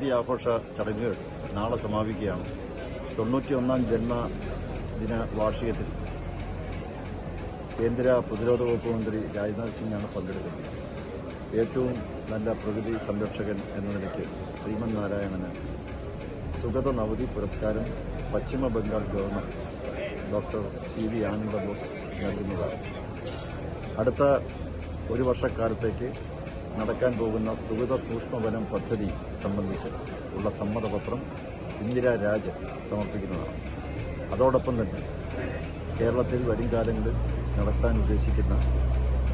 നവതി ആഘോഷ ചടങ്ങുകൾ നാളെ സമാപിക്കുകയാണ്. തൊണ്ണൂറ്റിയൊന്നാം ജന്മദിന വാർഷികത്തിൽ കേന്ദ്ര പ്രതിരോധ വകുപ്പ് മന്ത്രി രാജ്നാഥ് സിംഗാണ് പങ്കെടുക്കുന്നത്. ഏറ്റവും നല്ല പ്രകൃതി സംരക്ഷകൻ എന്ന നിലയ്ക്ക് ശ്രീമൻ നാരായണന് സുഗത നവതി പുരസ്കാരം പശ്ചിമ Bengal governor doctor C V Ananda Bose നൽകുന്നതാണ്. അടുത്ത ഒരു വർഷക്കാലത്തേക്ക് നടക്കാൻ പോകുന്ന സുഗത സൂക്ഷ്മവനം പദ്ധതി സംബന്ധിച്ച് ഉള്ള സമ്മതപത്രം ഇന്ദിരാ രാജ് സമർപ്പിക്കുന്നതാണ്. അതോടൊപ്പം തന്നെ കേരളത്തിൽ വരും കാലങ്ങളിൽ നടത്താൻ ഉദ്ദേശിക്കുന്ന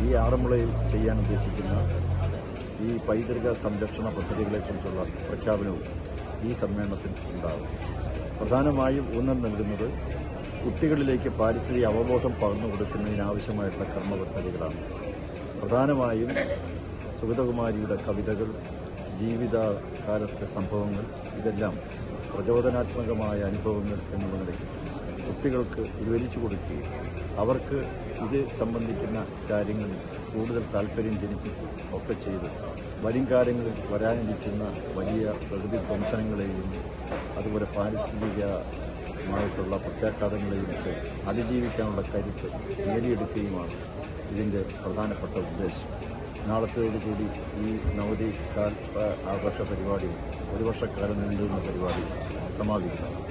ഈ ആറന്മുളയിൽ ചെയ്യാൻ ഉദ്ദേശിക്കുന്ന ഈ പൈതൃക സംരക്ഷണ പദ്ധതികളെക്കുറിച്ചുള്ള പ്രഖ്യാപനവും ഈ സമ്മേളനത്തിൽ ഉണ്ടാകും. പ്രധാനമായും ഊന്നൽ നൽകുന്നത് കുട്ടികളിലേക്ക് പാരിസ്ഥിതിക അവബോധം പകർന്നു കൊടുക്കുന്നതിനാവശ്യമായിട്ടുള്ള കർമ്മ പദ്ധതികളാണ് പ്രധാനമായും സുഗതകുമാരിയുടെ കവിതകൾ ജീവിതകാലത്തെ സംഭവങ്ങൾ ഇതെല്ലാം പ്രചോദനാത്മകമായ അനുഭവങ്ങൾ എന്നുള്ള നിലയ്ക്ക് കുട്ടികൾക്ക് ഇത് വലിച്ചു കൊടുക്കുകയും അവർക്ക് ഇത് സംബന്ധിക്കുന്ന കാര്യങ്ങളിൽ കൂടുതൽ താല്പര്യം ജനിപ്പിക്കുകയും ഒക്കെ ചെയ്ത്. വരും കാലങ്ങളിൽ വരാനിരിക്കുന്ന വലിയ പ്രകൃതി ധ്വംസനങ്ങളെയും അതുപോലെ പാരിസ്ഥിതികമായിട്ടുള്ള പ്രത്യാഘാതങ്ങളെയും ഒക്കെ അതിജീവിക്കാനുള്ള കരുത്ത് നേടിയെടുക്കുകയുമാണ് ഇതിന്റെ പ്രധാനപ്പെട്ട ഉദ്ദേശം. നാളത്തോടുകൂടി ഈ നവതി കാൽ ആഘോഷ പരിപാടി ഒരു വർഷക്കാലം നീണ്ടുന്ന പരിപാടി സമാപിക്കുന്നു.